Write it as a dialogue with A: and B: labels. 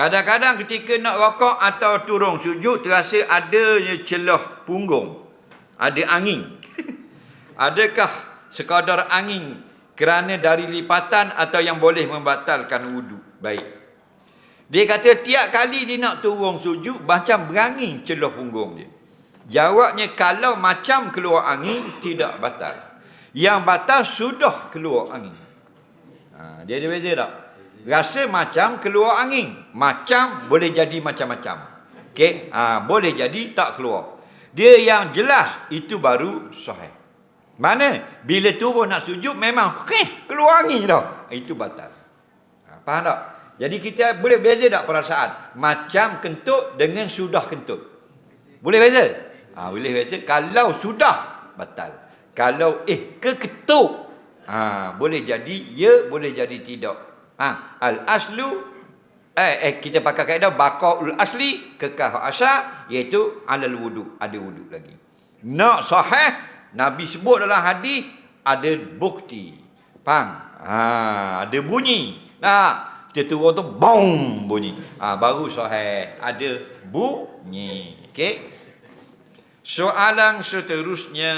A: Kadang-kadang ketika nak rokok atau turun sujud terasa adanya celah punggung. Ada angin. Adakah sekadar angin kerana dari lipatan atau yang boleh membatalkan wudu? Baik. Dia kata tiap kali dia nak turun sujud macam berangin celah punggung dia. Jawabnya kalau macam keluar angin tidak batal. Yang batal sudah keluar angin. Ha, dia ada beza tak? Rasa macam keluar angin. Macam boleh jadi macam-macam. Okey, ha, boleh jadi tak keluar. Dia yang jelas itu baru sahih. Mana? Bila turun nak sujud memang okay, keluar angin dah. Itu batal. Ha, faham tak? Jadi kita boleh beza tak perasaan? Macam kentut dengan sudah kentut. Boleh beza? Ha, boleh beza. Kalau sudah, batal. Kalau eh keketuk, ha, boleh jadi ya, boleh jadi tidak. Ha, al aslu eh, eh kita pakai kaedah baqaul asli kekal asal iaitu alal wudu, ada wudu lagi. Nak sahih Nabi sebut dalam hadis ada bukti. Faham? Ha, ada bunyi. Nah, kita turun tu bong bunyi. Ha, baru sahih. Ada bunyi. Okey. Soalan seterusnya